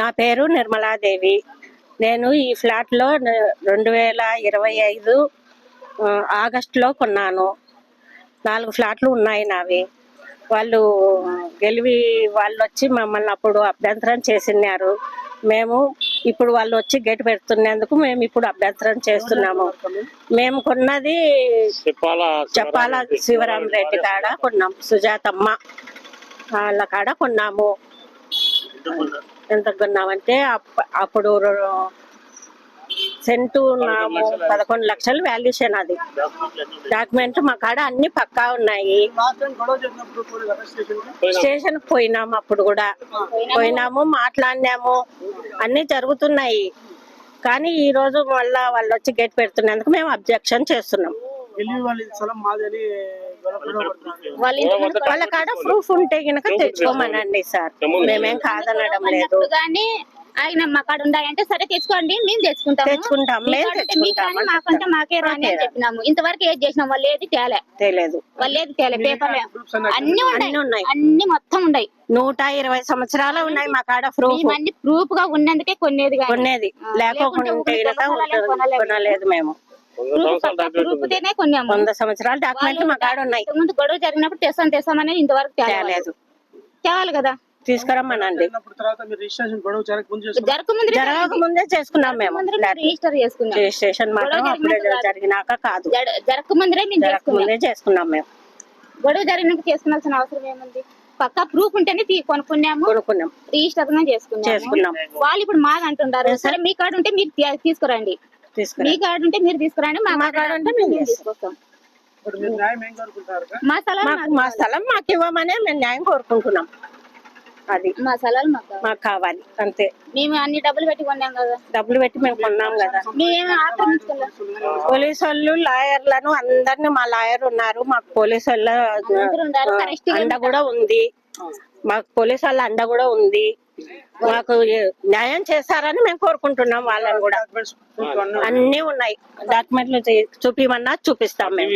నా పేరు నిర్మలాదేవి. నేను ఈ ఫ్లాట్లో రెండు వేల ఇరవై ఐదు ఆగస్టులో కొన్నాను. నాలుగు ఫ్లాట్లు ఉన్నాయి నావి. వాళ్ళు గెలివి వాళ్ళు వచ్చి మమ్మల్ని అప్పుడు అభ్యంతరం చేసినారు మేము ఇప్పుడు వాళ్ళు వచ్చి గేట్ పెడుతున్నందుకు మేము ఇప్పుడు అభ్యంతరం చేస్తున్నాము. మేము కొన్నది చెప్పాలా చెప్పాల శివరాం రెడ్డి? కాడ కొన్నాం. సుజాతమ్మ వాళ్ళ కాడ కొన్నాము. ఎంత కొన్నామంటే అప్పుడు సెంటు నాము పదకొండు లక్షలు వాల్యూషన్ అది. డాక్యుమెంట్ మా కాడ అన్ని పక్కా ఉన్నాయి. స్టేషన్ పోయినాము అప్పుడు కూడా. పోయినాము మాట్లాడినాము. అన్ని జరుగుతున్నాయి. కానీ ఈ రోజు మళ్ళా వాళ్ళు వచ్చి గేట్ పెడుతున్నందుకు మేము అబ్జెక్షన్ చేస్తున్నాం. వెళ్ళి వాళ్ళ ఇంటి- కాడ ప్రూఫ్ ఉంటే గనక తెచ్చుకోమనండి సార్. మేమేం కాదనడం లేదు. కానీ ఆయన మా కాడ ఉన్నాయంటే సరే తెచ్చుకోండి మేము తెచ్చుకుంటాం తెచ్చుకుంటాం మాకంటే మాకే రాని అని చెప్పినాము. ఇంతవరకు ఏది చేసినాం? వాళ్ళు ఏది తేలే. తెలియదు వాళ్ళు ఏది తేలే? పేపర్ అన్నీ ఉన్నాయి. ఉన్నాయి. అన్ని మొత్తం ఉన్నాయి. నూట ఇరవై సంవత్సరాలు ఉన్నాయి మా కాడ ప్రూఫ్ అన్ని ప్రూఫ్గా ఉన్నందుకే కొనేది కానీ కొనేది. కొనలేదు. కొనలేదు మేము. కొన్నాము వంద సంవత్సరాల డాక్యుమెంట్లు మా కాడ ఉన్నాయి. ముందు గొడవ జరిగినప్పుడు తెస్తాం తెస్తామని ఇంతవరకు తేలేదు. తేవాలి కదా. తీసుకురమ్మనండి. వెళ్ళినప్పుడు తర్వాత మీరు రిజిస్ట్రేషన్ గొడవ జరగక ముందు చేసుకున్నారు. జరగక ముందు జరగక ముందే చేసుకున్నాం మేము. రిజిస్టర్ చేసుకున్నాం. రిజిస్ట్రేషన్ మాత్రం గొడవ అప్పుడే జరిగినాక కాదు. జర- జరగక ముందరే మేము జరగక చేసుకున్నాం. ముందే చేసుకున్నాం మేము. గొడవ జరిగినాక చేసుకోవాల్సిన అవసరం ఏముంది? పక్కా ప్రూఫ్ ఉంటేనే తీ- కొనుక్కున్నాము. కొనుక్కున్నాం. రిజిస్టర్గా చేసుకున్నాము. చేసుకున్నాం. వాళ్ళు ఇప్పుడు మాది అంటుంటారు సరే మీ కార్డు ఉంటే మీరు తీ- మీ కార్డు ఉంటే మీరు తీసుకురండి మా మా కాడ ఉంటే మేము. తీసుకొస్తాం. ఇప్పుడు మీరు న్యాయం ఏం కోరుకుంటారు అక్క? మా స్థలాలు మాకు మా స్థలం మాకు ఇవ్వమనే మేము న్యాయం కోరుకుంటున్నాం. అది మా స్థలాలు మాకు కావాలి. మాకు కావాలి అంతే. మేము అన్ని డబ్బులు పెట్టి కొన్నాం కదా. డబ్బులు పెట్టి మేము కొన్నాం కదా. ఆక్రమించుకోలేదు. పోలీసు వాళ్ళు లాయర్లను అందరిని మా లాయర్ ఉన్నారు మాకు పోలీసు వాళ్ళ అందరూ ఉన్నారు అండ కూడా ఉంది. మాకు పోలీసు వాళ్ళ అండ కూడా ఉంది. మాకు న్యాయం చేస్తారని మేము కోరుకుంటున్నాం వాళ్ళని కూడా. అన్నీ ఉన్నాయి. డాక్యుమెంట్లు చూపించమన్నా చూపిస్తాం మేము.